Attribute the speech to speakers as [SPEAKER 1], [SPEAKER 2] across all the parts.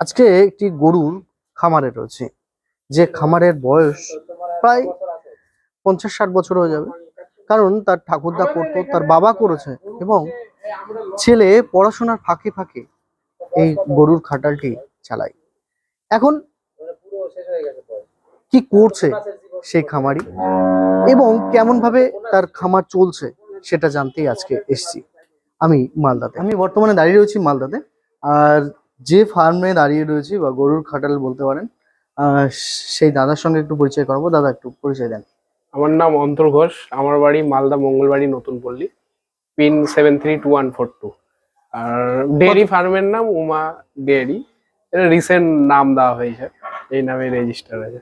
[SPEAKER 1] আজকে একটি গরুর খামারে রয়েছে, যে খামারের বয়স প্রায় পঞ্চাশ ষাট বছর হয়ে যাবে। কারণ তার ঠাকুরদা করতো, তার বাবা করেছে এবং ছেলে পড়াশোনার ফাঁকে ফাঁকে এই গরুর খাটালটি চালায়। এখন কি করছে সেই খামারি এবং কেমন ভাবে তার খামার চলছে সেটা জানতেই আজকে এসছি। আমি মালদাতে। আমি বর্তমানে দাঁড়িয়ে রয়েছি মালদাতে। আর যে ফার্মে দাঁড়িয়ে রয়েছি বা গরুর খাটাল বলতে পারেন সেই দাদার সঙ্গে একটু পরিচয় করব। দাদা একটু পরিচয় দেন।
[SPEAKER 2] আমার নাম অন্তর ঘোষ। আমার বাড়ি মালদা মঙ্গলবাড়ি নতুন পল্লী pin seven three two one four two আর ডেয়ারি ফার্মের নাম উমা ডেয়ারি এটা রিসেন্ট নাম দেওয়া হয়েছে। এই নামে রেজিস্টার আছে।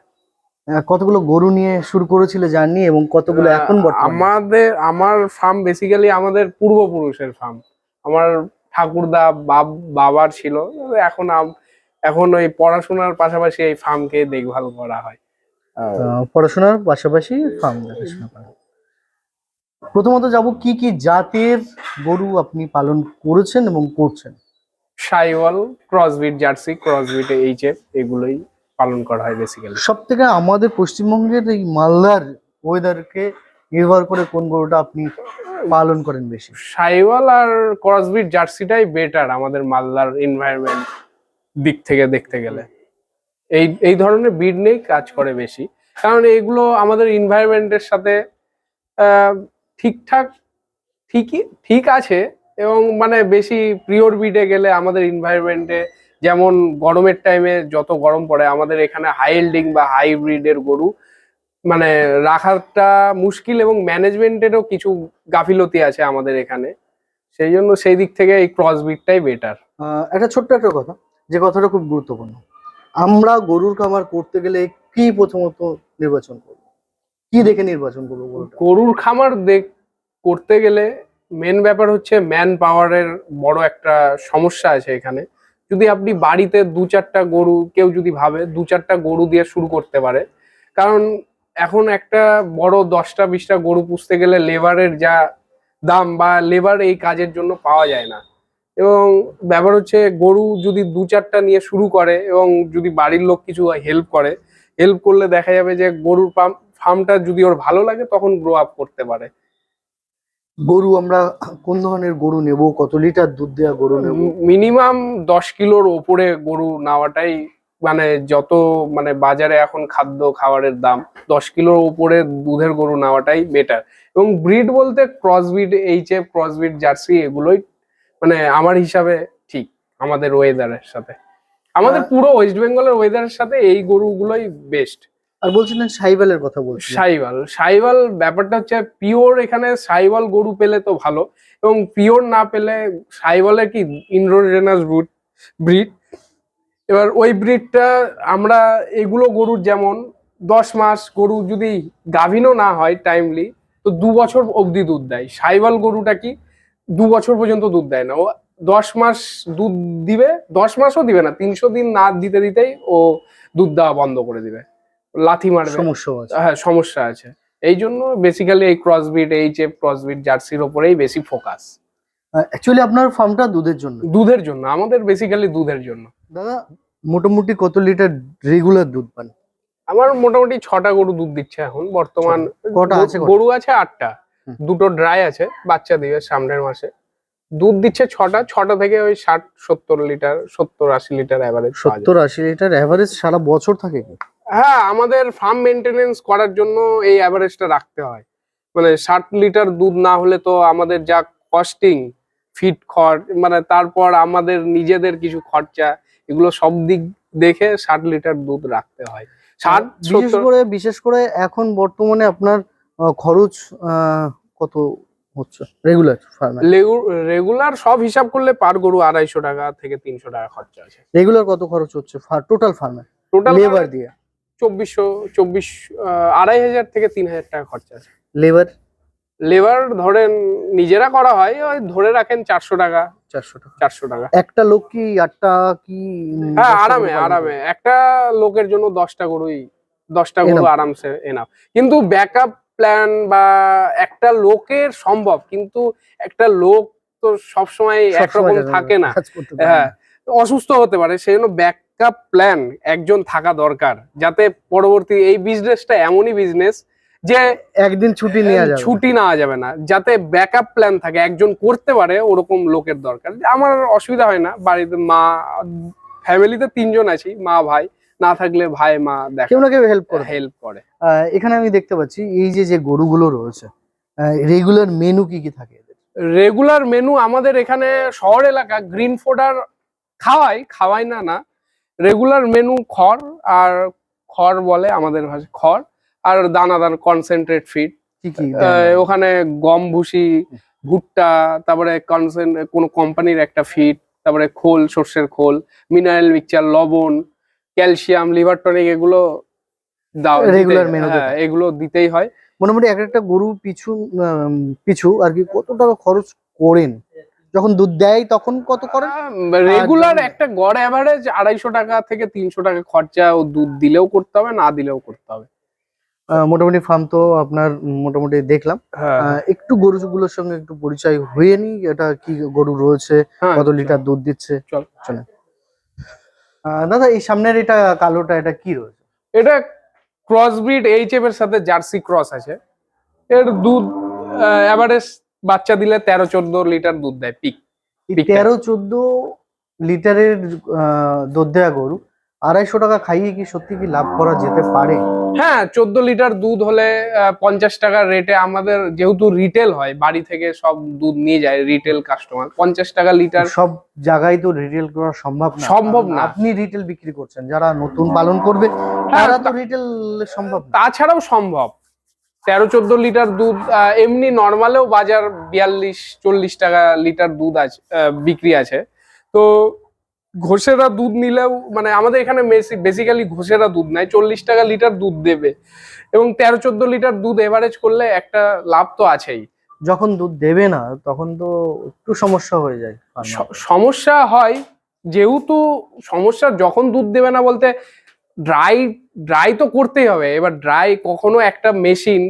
[SPEAKER 1] কতগুলো গরু নিয়ে শুরু করেছিল জার্নি এবং কতগুলো এখন
[SPEAKER 2] আমাদের আমার ফার্ম বেসিক্যালি আমাদের পূর্বপুরুষের ফার্ম আমার ঠাকুরদা বাব বাবার ছিল। এখন আম- এখন ওই পড়াশোনার পাশাপাশি এই ফার্মকে দেখভাল করা হয়।
[SPEAKER 1] আহ, পড়াশোনার পাশাপাশি ফার্ম দেখাশোনা করা প্রথমত যাব কি কি জাতের গরু আপনি পালন করেছেন এবং করছেন?
[SPEAKER 2] Sahiwal crossbreed jersey crossbreed H F এগুলোই পালন করা হয় বেসিক্যালি
[SPEAKER 1] সব থেকে আমাদের পশ্চিমবঙ্গের এই মালদার ওয়েদারকে নির্ভর করে কোন গরুটা আপনি পালন করেন বেশি।
[SPEAKER 2] সাইওয়াল আর ক্রসবিট জার্সিটাই বেটার আমাদের মালদার এনভায়রনমেন্ট দিক থেকে দেখতে গেলে। এই এই ধরনের বিড নেই কাজ করে বেশি। কারণ এগুলো আমাদের এনভায়রনমেন্টের সাথে ঠিকঠাক, ঠিকই, ঠিক আছে এবং মানে বেশি প্রিয়র বিডে গেলে আমাদের এনভায়রনমেন্টে যেমন গরমের টাইমে যত গরম পড়ে, আমাদের এখানে হাইল্ডিং বা হাই ব্রিডের গরু মানে রাখাটা মুশকিল এবং ম্যানেজমেন্টেরও কিছু গাফিলতি আছে আমাদের এখানে। সেই জন্য সেই দিক থেকে এই ক্রস বিটটাই বেটার
[SPEAKER 1] একটা ছোট্ট একটা কথা যে কথাটা খুব গুরুত্বপূর্ণ। আমরা গরুর খামার করতে গেলে কি প্রথমত নির্বাচন করব? কি দেখে নির্বাচন করব
[SPEAKER 2] গরুর খামার দেখ করতে গেলে মেন ব্যাপার হচ্ছে ম্যান পাওয়ারের বড় একটা সমস্যা আছে এখানে। যদি আপনি বাড়িতে দু চারটা গরু কেউ যদি ভাবে দু চারটা গরু দিয়ে শুরু করতে পারে কারণ এখন একটা বড় দশটা বিশটা গরু পুষতে গেলে লেবারের যা দাম বা লেবার এই কাজের জন্য পাওয়া যায় না। এবং ব্যাপার হচ্ছে গরু যদি দু চারটা নিয়ে শুরু করে এবং যদি বাড়ির লোক কিছু হেল্প করে হেল্প করলে দেখা যাবে যে গরুর পাম ফার্মটা যদি ওর ভালো লাগে তখন গ্রো আপ করতে পারে।
[SPEAKER 1] গরু আমরা কোন ধরনের গরু নেব? কত লিটার দুধ দেওয়া গরু নেব?
[SPEAKER 2] মিনিমাম দশ কিলোর ওপরে গরু নেওয়াটাই মানে যত মানে বাজারে এখন খাদ্য খাবারের দাম দশ কিলোর উপরে দুধের গরু নেওয়াটাই বেটার এবং ব্রিড বলতে crossbreed H F crossbreed jersey এগুলোই মানে আমার হিসাবে ঠিক আমাদের ওয়েদারের সাথে। আমাদের পুরো ওয়েস্ট বেঙ্গলের ওয়েদারের সাথে এই গরুগুলোই বেস্ট
[SPEAKER 1] আর বলছিলেন সাইবেলের কথা বলছি
[SPEAKER 2] সাইবাল সাইবাল ব্যাপারটা হচ্ছে পিওর এখানে সাইবাল গরু পেলে তো ভালো এবং পিওর না পেলে সাইওয়ালের কি ইন্ড্রোজেনাস রুট ব্রিড এবার ওই ব্রিডটা আমরা এগুলো গরুর যেমন দশ মাস গরু যদি গাভিনও না হয় টাইমলি তো দু বছর অবধি দুধ দেয়। সাইবাল গরুটা কি দু বছর পর্যন্ত দুধ দেয় না। ও দশ মাস দুধ দিবে দশ মাসও দিবে না তিনশো দিন না দিতে দিতেই ও দুধ দেওয়া বন্ধ করে দিবে। লাথি মারবে।
[SPEAKER 1] সমস্যা
[SPEAKER 2] হ্যাঁ সমস্যা আছে। এই জন্য বেসিক্যালি এই ক্রসবিট এইচ এফ ক্রসবিট জার্সির ওপরেই বেশি ফোকাস
[SPEAKER 1] অ্যাকচুয়ালি আপনার ফার্মটা দুধের জন্য।
[SPEAKER 2] দুধের জন্য আমাদের বেসিক্যালি দুধের জন্য।
[SPEAKER 1] দাদা মোটামুটি কত লিটার রেগুলার দুধ পান?
[SPEAKER 2] আমার মোটামুটি ছটা গরু দুধ দিচ্ছে এখন বর্তমান
[SPEAKER 1] কটা
[SPEAKER 2] গরু-
[SPEAKER 1] আছে
[SPEAKER 2] গরু আছে আটটা। দুটো ড্রাই আছে বাচ্চা দিবে সামনের মাসে। দুধ দিচ্ছে ছটা ছটা থেকে ওই ষাট সত্তর লিটার সত্তর আশি লিটার অ্যাভারেজ
[SPEAKER 1] সত্তর আশি লিটার অ্যাভারেজ সারা বছর থাকে
[SPEAKER 2] হ্যাঁ আমাদের ফার্ম মেনটেনেন্স করার জন্য এই অ্যাভারেজটা রাখতে হয়। মানে ষাট লিটার দুধ না হলে তো আমাদের যা কস্টিং ফিট খড় মানে তারপর আমাদের নিজেদের কিছু খরচা এগুলো সব দিক দেখে ষাট লিটার দুধ রাখতে হয়। ষাট
[SPEAKER 1] বিশেষ করে বিশেষ করে এখন বর্তমানে আপনার খরচ কত হচ্ছে? রেগুলার ফার্মে
[SPEAKER 2] রেগুলার সব হিসাব করলে পার গরু আড়াইশো টাকা থেকে তিনশো টাকা খরচা আছে।
[SPEAKER 1] রেগুলার কত খরচ হচ্ছে? টোটাল ফার্মে
[SPEAKER 2] টোটাল
[SPEAKER 1] লেবার দিয়ে?
[SPEAKER 2] চব্বিশশো চব্বিশ আড়াই হাজার থেকে তিন হাজার টাকা খরচা আছে।
[SPEAKER 1] লেবার
[SPEAKER 2] লেবার ধরেন নিজেরা করা হয় ওই ধরে রাখেন চারশো টাকা।
[SPEAKER 1] চারশো টাকা।
[SPEAKER 2] চারশো টাকা।
[SPEAKER 1] একটা লোক কি আটটা কি
[SPEAKER 2] হ্যাঁ আরামে আরামে। একটা লোকের জন্য দশটা গরুই দশটা গরু আরামসে এনাফ কিন্তু ব্যাকআপ প্ল্যান বা একটা লোকের সম্ভব কিন্তু একটা লোক তো সবসময় একরকম থাকে না। হ্যাঁ অসুস্থ হতে পারে সেই জন্য ব্যাকআপ প্ল্যান একজন থাকা দরকার যাতে পরবর্তী এই বিজনেসটা এমনই বিজনেস যে
[SPEAKER 1] একদিন ছুটি নেওয়া যাবে
[SPEAKER 2] ছুটি নেওয়া যাবে না। যাতে ব্যাকআপ প্ল্যান থাকে একজন করতে পারে ওরকম লোকের দরকার। আমার অসুবিধা হয় না। বাড়িতে মা ফ্যামিলিতে তিনজন আছি মা ভাই। না থাকলে ভাই মা দেখে
[SPEAKER 1] কেউ না কেউ হেল্প করে।
[SPEAKER 2] হেল্প করে।
[SPEAKER 1] এখানে আমি দেখতে পাচ্ছি এই যে যে গরুগুলো রয়েছে রেগুলার মেনু কি কি থাকে?
[SPEAKER 2] রেগুলার মেনু আমাদের এখানে শহর এলাকা গ্রিন ফোডার খাওয়াই খাওয়াই না না। রেগুলার মেনু খড় আর খড় বলে আমাদের ভাষায় খড়। আর দানাদার কনসেন্ট্রেট ফিড ওখানে গম ভুসি ভুট্টা তারপরে কনসেন্ট কোনো কোম্পানির একটা ফিড তারপরে খোল সর্ষের খোল মিনারেল মিক্সচার লবণ ক্যালসিয়াম লিভার টনিক এগুলো দাও হ্যাঁ, এগুলো দিতেই হয়।
[SPEAKER 1] মোটামুটি এক একটা গরু পিছু পিছু আর কি কত টাকা খরচ করেন? যখন দুধ দেয় তখন কত করেন
[SPEAKER 2] রেগুলার একটা গড় অ্যাভারেজ আড়াইশো টাকা থেকে তিনশো টাকা খরচা ও দুধ দিলেও করতে হবে না দিলেও করতে হবে।
[SPEAKER 1] মোটামুটি ফার্ম তো আপনার মোটামুটি দেখলাম।
[SPEAKER 2] হ্যাঁ।
[SPEAKER 1] একটু গরুগুলোর সঙ্গে একটু পরিচয় হয়ে নি এটা কি গরু রয়েছে
[SPEAKER 2] হ্যাঁ,
[SPEAKER 1] কত লিটার দুধ দিচ্ছে?
[SPEAKER 2] চল।
[SPEAKER 1] দাদা এই সামনের এটা কালোটা এটা কি রয়েছে?
[SPEAKER 2] এটা ক্রস ব্রিড এইচ এর সাথে জার্সি ক্রস আছে। এর দুধ অ্যাভারেজ বাচ্চা দিলে তেরো চোদ্দ লিটার দুধ দেয় পিক।
[SPEAKER 1] তেরো চোদ্দ লিটারের দুধ দেওয়া গরু আড়াইশো টাকা খাইয়ে কি সত্যি কি লাভ করা যেতে পারে?
[SPEAKER 2] হ্যাঁ চোদ্দ লিটার দুধ হলে পঞ্চাশ টাকার রেটে আমাদের যেহেতু রিটেল হয় বাড়ি থেকে সব দুধ নিয়ে যায় রিটেল কাস্টমার পঞ্চাশ টাকা লিটার
[SPEAKER 1] সব জায়গায় তো রিটেল করা সম্ভব না।
[SPEAKER 2] সম্ভব না।
[SPEAKER 1] আপনি রিটেল বিক্রি করছেন যারা নতুন পালন করবে
[SPEAKER 2] হ্যাঁ,
[SPEAKER 1] তারা তো রিটেল সম্ভব
[SPEAKER 2] তাছাড়াও সম্ভব। তেরো চোদ্দ লিটার দুধ এমনি নর্মালেও বাজার বিয়াল্লিশ চল্লিশ টাকা লিটার দুধ আছে বিক্রি আছে। তো ঘোষেরা দুধ নিলেও মানে আমাদের এখানে বেসিক্যালি ঘোষেরা দুধ নেয় চল্লিশ টাকা লিটার দুধ দেবে। এবং তেরো চোদ্দ লিটার দুধ এভারেজ করলে একটা লাভ তো আছেই।
[SPEAKER 1] যখন দুধ দেবে না তখন তো একটু সমস্যা হয়ে যায়
[SPEAKER 2] সমস্যা হয় যেহেতু সমস্যা যখন দুধ দেবে না বলতে ড্রাই ড্রাই তো করতেই হবে। এবার ড্রাই কখনো একটা মেশিন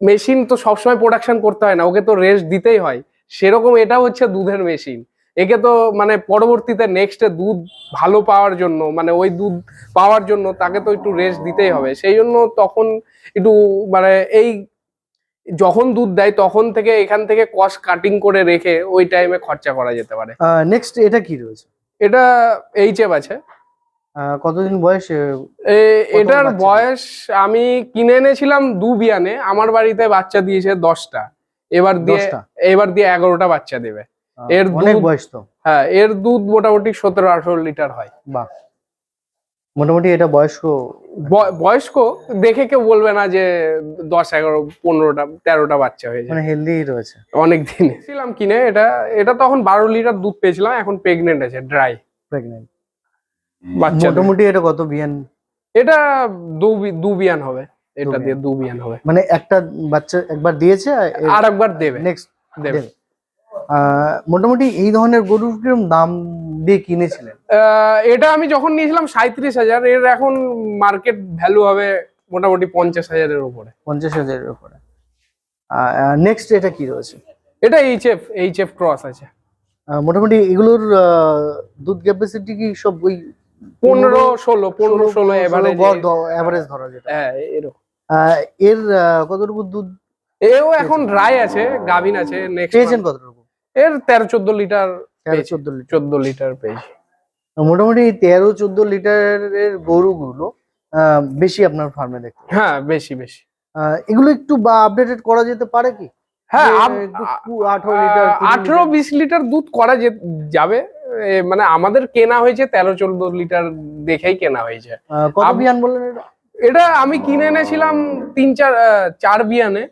[SPEAKER 2] মেশিন তো সবসময় প্রোডাকশন করতে হয় না ওকে তো রেস্ট দিতেই হয়। সেরকম এটা হচ্ছে দুধের মেশিন একে তো মানে পরবর্তীতে নেক্সটে দুধ ভালো পাওয়ার জন্য মানে ওই দুধ পাওয়ার জন্য তাকে তো একটু রেস্ট দিতেই হবে। সেই জন্য তখন একটু মানে এই যখন দুধ দেয় তখন থেকে এখান থেকে কস্ট কাটিং করে রেখে ওই টাইমে খরচা করা যেতে পারে।
[SPEAKER 1] নেক্সট এটা কি রয়েছে?
[SPEAKER 2] এটা এইচএফ আছে।
[SPEAKER 1] কতদিন বয়স?
[SPEAKER 2] এ- এটার বয়স আমি কিনে এনেছিলাম দু বিয়ানে আমার বাড়িতে বাচ্চা দিয়েছে দশটা। এবার দিয়ে এবার দিয়ে এগারোটা বাচ্চা দেবে। এর
[SPEAKER 1] অনেক
[SPEAKER 2] দুধ-
[SPEAKER 1] বয়স তো।
[SPEAKER 2] হ্যাঁ এর দুধ মোটামুটি সতেরো আঠারো লিটার হয়।
[SPEAKER 1] বাহ। মোটামুটি এটা বয়স্ক
[SPEAKER 2] বয়স্ক দেখে কেউ বলবে না যে দশ এগারো পনেরোটা তেরোটা বাচ্চা হয়েছে
[SPEAKER 1] মানে হেলদি রয়েছে।
[SPEAKER 2] অনেক দিন ছিলাম কিনে এটা এটা তখন বারো লিটার দুধ পেয়েছিলাম এখন প্রেগনেন্ট আছে ড্রাই
[SPEAKER 1] প্রেগনেন্ট
[SPEAKER 2] বাচ্চা
[SPEAKER 1] মোটামুটি এটা কত বিয়ান?
[SPEAKER 2] এটা দু বি- দু বিয়ান হবে। এটা দিয়ে দু বিয়ান হবে।
[SPEAKER 1] মানে একটা বাচ্চা একবার দিয়েছে
[SPEAKER 2] আর একবার দেবে।
[SPEAKER 1] নেক্সট
[SPEAKER 2] দেবে।
[SPEAKER 1] মোটামুটি এই ধরনের গরুর কীরকম দাম দিয়ে কিনেছিলেন?
[SPEAKER 2] এটা আমি যখন নিয়েছিলাম সাঁত্রিশ হাজার এর এখন মার্কেট ভ্যালু হবে মোটামুটি পঞ্চাশ হাজারের উপরে।
[SPEAKER 1] পঞ্চাশ হাজারের উপরে। নেক্সট এটা কি রয়েছে?
[SPEAKER 2] এটা এইচএফ এইচএফ ক্রস আছে।
[SPEAKER 1] মোটামুটি এগুলোর দুধ ক্যাপাসিটি কি সব ওই
[SPEAKER 2] পনেরো ষোলো পনেরো ষোলো এভারেজ
[SPEAKER 1] এভারেজ ধরা যেটা।
[SPEAKER 2] হ্যাঁ এরকম।
[SPEAKER 1] এর কতটুকু দুধ
[SPEAKER 2] এও এখন ড্রাই আছে গাভিন আছে নেক্সট
[SPEAKER 1] পেয়েছেন কতটুকু?
[SPEAKER 2] এর তেরো চোদ্দ লিটার
[SPEAKER 1] চোদ্দ লিটার।
[SPEAKER 2] পেয়েছি।
[SPEAKER 1] মোটামুটি তেরো চোদ্দ লিটারের গরুগুলো বেশি আপনার ফার্মে দেখতে
[SPEAKER 2] হ্যাঁ বেশি বেশি।
[SPEAKER 1] এগুলো একটু বা আপডেটেড করা যেতে পারে কি?
[SPEAKER 2] হ্যাঁ
[SPEAKER 1] আঠারো
[SPEAKER 2] বিশ লিটার দুধ করা যাবে। মানে আমাদের কেনা হয়েছে তেরো চোদ্দ লিটার দেখেই কেনা হয়েছে।
[SPEAKER 1] কত বিয়ান বললেন এটা?
[SPEAKER 2] আমি কিনে এনেছিলাম তিন চার চার বিয়ানে।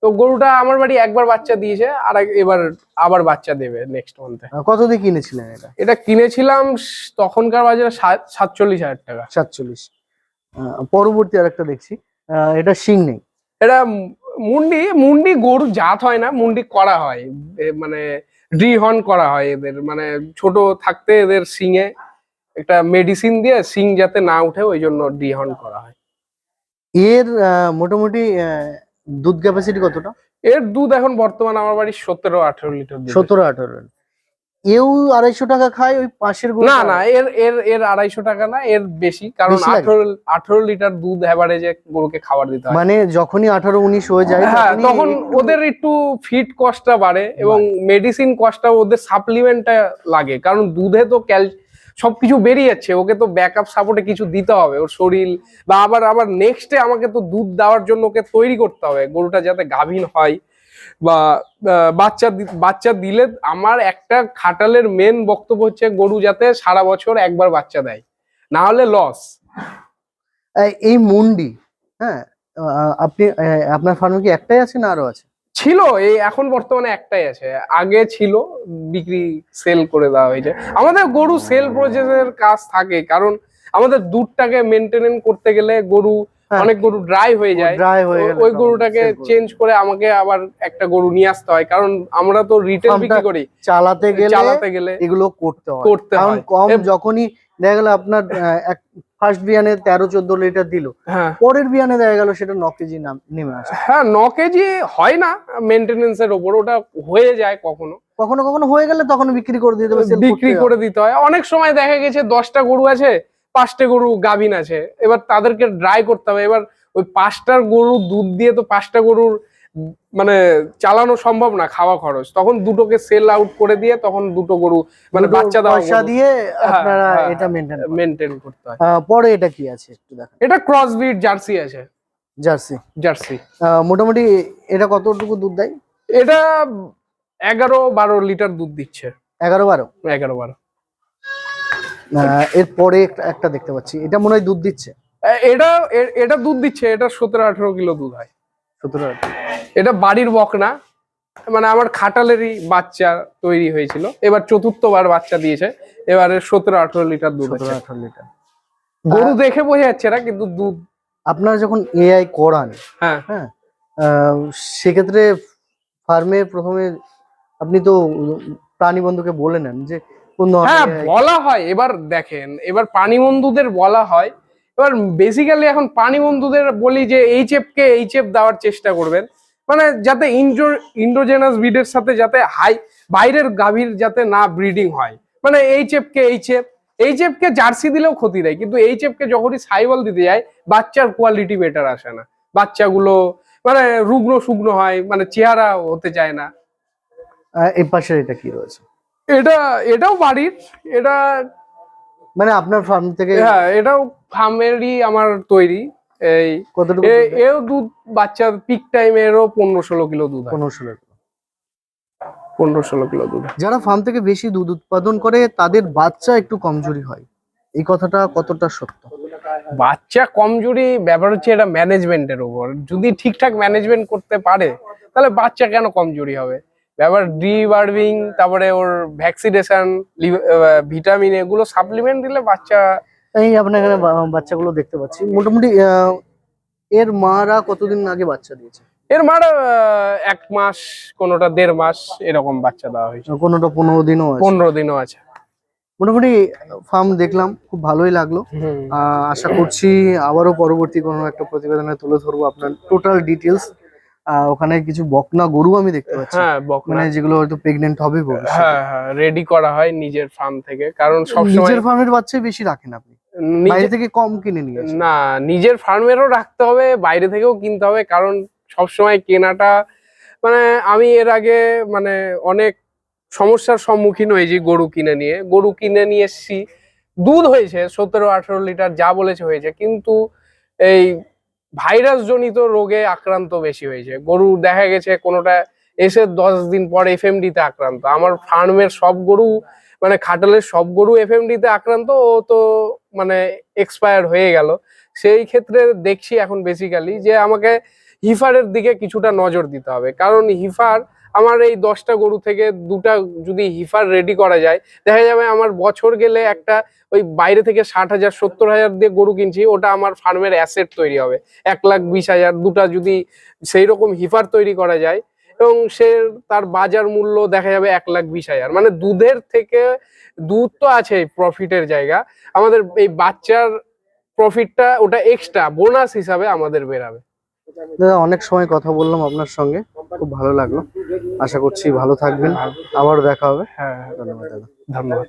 [SPEAKER 2] তো গরুটা আমার বাড়ি একবার বাচ্চা দিয়েছে আর এবার আবার বাচ্চা দেবে নেক্সট মান্থে
[SPEAKER 1] কত দিয়ে কিনেছিলেন এটা?
[SPEAKER 2] এটা কিনেছিলাম তখনকার বাজারে সাত- সাতচল্লিশ হাজার টাকা।
[SPEAKER 1] সাতচল্লিশ। পরবর্তী আরেকটা দেখছি। আহ, এটা শিং নেই।
[SPEAKER 2] এটা মুন্ডি মুন্ডি গরু জাত হয় না মুন্ডি করা হয়। মানে ড্রিহন করা হয় এদের। মানে ছোট থাকতে এদের সিংয়ে একটা মেডিসিন দিয়ে সিং যাতে না উঠে ওই জন্য ড্রিহন করা হয়।
[SPEAKER 1] এর মোটামুটি দুধ ক্যাপাসিটি কতটা?
[SPEAKER 2] এর দুধ এখন বর্তমান আমার বাড়ি সতেরো আঠারো লিটার
[SPEAKER 1] সতেরো আঠারো এও আড়াইশো টাকা খায় ওই পাশের
[SPEAKER 2] না না এর এর এর আড়াইশো টাকা না এর বেশি কারণ আঠারো আঠারো লিটার দুধ অ্যাভারেজে গরুকে খাবার দিতে হয়।
[SPEAKER 1] মানে যখনই আঠারো উনিশ হয়ে যায়
[SPEAKER 2] হ্যাঁ তখন ওদের একটু ফিট কস্টটা বাড়ে এবং মেডিসিন কস্টটা ওদের সাপ্লিমেন্টটা লাগে কারণ দুধে তো ক্যাল সবকিছু বেরিয়ে যাচ্ছে ওকে তো ব্যাকআপ সাপোর্টে কিছু দিতে হবে, ওর শরীর বা আবার আবার নেক্সটে আমাকে তো দুধ দেওয়ার জন্য ওকে তৈরি করতে হবে, গরুটা যাতে গাভীন হয় বা বাচ্চা বাচ্চা দিলে আমার একটা খাটালের মেন বক্তব্য হচ্ছে গরু যাতে সারা বছর একবার বাচ্চা দেয়, না হলে লস
[SPEAKER 1] এই মুন্ডি হ্যাঁ আপনি আপনার ফার্মে কি একটাই আছে না আরও আছে?
[SPEAKER 2] ছিল এই এখন বর্তমানে একটাই আছে। আগে ছিল বিক্রি সেল করে দেওয়া হয়েছে। আমাদের গরু সেল প্রসেসের কাজ থাকে কারণ আমাদের দুধটাকে মেনটেনেন করতে গেলে গরু
[SPEAKER 1] হ্যাঁ।
[SPEAKER 2] অনেক গরু ড্রাই হয়ে যায়।
[SPEAKER 1] হয়ে
[SPEAKER 2] ওই গরুটাকে চেঞ্জ করে আমাকে আবার একটা গরু নিয়ে আসতে হয় কারণ আমরা তো রিটেল বিক্রি করি।
[SPEAKER 1] চালাতে গেলে
[SPEAKER 2] চালাতে গেলে
[SPEAKER 1] এগুলো করতে হয়।
[SPEAKER 2] করতে
[SPEAKER 1] কারণ
[SPEAKER 2] হয়।
[SPEAKER 1] কম যখনই দেখা গেল আপনার ফার্স্ট বিয়ানে তেরো চোদ্দ লিটার দিল।
[SPEAKER 2] হ্যাঁ।
[SPEAKER 1] পরের বিয়ানে দেখা গেল সেটা ন কেজি নাম- আসে।
[SPEAKER 2] হ্যাঁ ন কেজি হয় না মেনটেনেন্স এর ওপর ওটা হয়ে যায় কখনো।
[SPEAKER 1] কখনো কখনো হয়ে গেলে তখন বিক্রি করে দিতে হবে
[SPEAKER 2] বিক্রি করে দিতে হয়। অনেক সময় দেখা গেছে দশটা গরু আছে পাঁচটা গরু গাভিন আছে। এবার তাদেরকে ড্রাই করতে হবে। এবার ওই পাঁচটার গরু দুধ দিয়ে তো পাঁচটা গরুর মানে চালানো সম্ভব না খাওয়া খরচ। তখন দুটোকে সেল আউট করে দিয়ে তখন দুটো গরু মানে বাচ্চা
[SPEAKER 1] পয়সা দিয়ে আপনারা
[SPEAKER 2] হ্যাঁ,
[SPEAKER 1] এটা মেনটেন
[SPEAKER 2] মেনটেন করতে হয়।
[SPEAKER 1] পরে এটা কি আছে একটু দেখেন।
[SPEAKER 2] এটা ক্রস ব্রিড জার্সি আছে।
[SPEAKER 1] জার্সি।
[SPEAKER 2] জার্সি।
[SPEAKER 1] মোটামুটি এটা কতটুকু দুধ দেয়?
[SPEAKER 2] এটা এগারো বারো লিটার দুধ দিচ্ছে।
[SPEAKER 1] এগারো বারো
[SPEAKER 2] এগারো বারো
[SPEAKER 1] আহ, এর পরে একটা- দেখতে পাচ্ছি। এটা মনে হয় দুধ দিচ্ছে।
[SPEAKER 2] এটা এটা দুধ দিচ্ছে। এটা সতেরো আঠেরো কিলো দুধ হয়।
[SPEAKER 1] সতেরো
[SPEAKER 2] এটা বাড়ির বকনা মানে আমার খাটালেরই বাচ্চা তৈরি হয়েছিল। এবার চতুর্থবার বাচ্চা দিয়েছে এবারে সতেরো আঠেরো লিটার দুধ
[SPEAKER 1] সতেরো আঠারো লিটার।
[SPEAKER 2] গরু দেখে বোঝা যাচ্ছে না কিন্তু দুধ
[SPEAKER 1] আপনারা যখন এআই করান
[SPEAKER 2] হ্যাঁ।
[SPEAKER 1] হ্যাঁ সেক্ষেত্রে ফার্মে প্রথমে আপনি তো প্রাণী বন্ধুকে বলে নেন যে
[SPEAKER 2] হ্যাঁ বলা হয় এবার দেখেন এবার প্রাণী বন্ধুদের বলা হয়। এবার বেসিক্যালি এখন প্রাণী বন্ধুদের বলি যে এইচএফ কে এইচএফ দেওয়ার চেষ্টা করবেন। মানে যাতে ইন্ডো ইন্ডোজেনাস ব্রিডের সাথে যাতে হাই বাইরের গাভীর যাতে না ব্রিডিং হয়। মানে এইচএফ কে এইচএফ এইচএফ কে জার্সি দিলেও ক্ষতি নেই কিন্তু এইচএফ কে যখনই সাইবল দিতে যায় বাচ্চার কোয়ালিটি বেটার আসে না। বাচ্চাগুলো মানে রুগ্ন শুকনো হয় মানে চেহারা হতে চায় না।
[SPEAKER 1] এই পাশের এটা কি রয়েছে?
[SPEAKER 2] এটা এটাও বাড়ির এটা
[SPEAKER 1] মানে আপনার ফার্ম থেকে
[SPEAKER 2] হ্যাঁ এটাও ফার্মেরই আমার তৈরি। এই এও দুধ বাচ্চা পিক টাইমে এরও পনেরো ষোলো কিলো দুধ
[SPEAKER 1] পনেরো ষোলো
[SPEAKER 2] পনেরো ষোলো কিলো দুধ।
[SPEAKER 1] যারা ফার্ম থেকে বেশি দুধ উৎপাদন করে তাদের বাচ্চা একটু কমজোরি হয়। এই কথাটা কতটা সত্য?
[SPEAKER 2] বাচ্চা কমজোরি ব্যাপার হচ্ছে এটা ম্যানেজমেন্টের উপর যদি ঠিকঠাক ম্যানেজমেন্ট করতে পারে তাহলে বাচ্চা কেন কমজোরি হবে? ব্যাপার ডিবার্ভিং তারপরে ওর ভ্যাকসিনেশন ভিটামিন এগুলো সাপ্লিমেন্ট দিলে বাচ্চা
[SPEAKER 1] এই আপনার এখানে বাচ্চাগুলো দেখতে পাচ্ছি। মোটামুটি আহ, এর মারা কতদিন আগে বাচ্চা দিয়েছে?
[SPEAKER 2] এর মার এক মাস কোনোটা দেড় মাস এরকম বাচ্চা দেওয়া হয়েছে।
[SPEAKER 1] কোনোটা পনেরো দিনও আছে?
[SPEAKER 2] পনেরো দিনও আছে।
[SPEAKER 1] মোটামুটি ফার্ম দেখলাম খুব ভালোই লাগল। আশা করছি আবারও পরবর্তী কোনো একটা প্রতিবেদনে তুলে ধরবো আপনার টোটাল ডিটেলস ওখানে কিছু বকনা গরু আমি দেখতে পাচ্ছি।
[SPEAKER 2] হ্যাঁ বকনা।
[SPEAKER 1] মানে যেগুলো হয়তো প্রেগনেন্ট হবে।
[SPEAKER 2] হ্যাঁ হ্যাঁ রেডি করা হয় নিজের ফার্ম থেকে। কারণ সবসময়
[SPEAKER 1] নিজের ফার্মের বাচ্চাই বেশি রাখেন আপনি। বাইরে থেকে কম কিনে নিয়ে
[SPEAKER 2] না নিজের ফার্মেরও রাখতে হবে বাইরে থেকেও কিনতে হবে কারণ সবসময় কেনাটা মানে আমি এর আগে মানে অনেক সমস্যার সম্মুখীন হয়েছি গরু কিনে নিয়ে। গরু কিনে নিয়ে এসছি দুধ হয়েছে সতেরো আঠেরো লিটার যা বলেছে হয়েছে কিন্তু এই ভাইরাস জনিত রোগে আক্রান্ত বেশি হয়েছে। গরু দেখা গেছে কোনোটা এসে দশ দিন পর এফএমডিতে আক্রান্ত। আমার ফার্মের সব গরু মানে খাটালের সব গরু এফএমডিতে আক্রান্ত, ও তো মানে এক্সপায়ার হয়ে গেল। সেই ক্ষেত্রে দেখছি এখন বেসিক্যালি যে আমাকে হিফারের দিকে কিছুটা নজর দিতে হবে। কারণ হিফার, আমার এই দশটা গরু থেকে দুটা যদি হিফার রেডি করা যায়, দেখা যাবে আমার বছর গেলে একটা ওই বাইরে থেকে ষাট হাজার, সত্তর হাজার দিয়ে গরু কিনছি, ওটা আমার ফার্মের অ্যাসেট তৈরি হবে। এক লাখ বিশ হাজার, দুটা যদি সেই রকম হিফার তৈরি করা যায় এবং সে তার বাজার মূল্য দেখা যাবে এক লাখ বিশ হাজার। মানে দুধের থেকে দুধ তো আছে প্রফিটের জায়গা। আমাদের এই বাচ্চার প্রফিটটা ওটা এক্সট্রা বোনাস হিসাবে আমাদের বেরাবে।
[SPEAKER 1] দাদা অনেক সময় কথা বললাম আপনার সঙ্গে। খুব ভালো লাগল। আশা করছি ভালো থাকবেন। আবার দেখা হবে।
[SPEAKER 2] হ্যাঁ।
[SPEAKER 1] ধন্যবাদ দাদা।
[SPEAKER 2] ধন্যবাদ।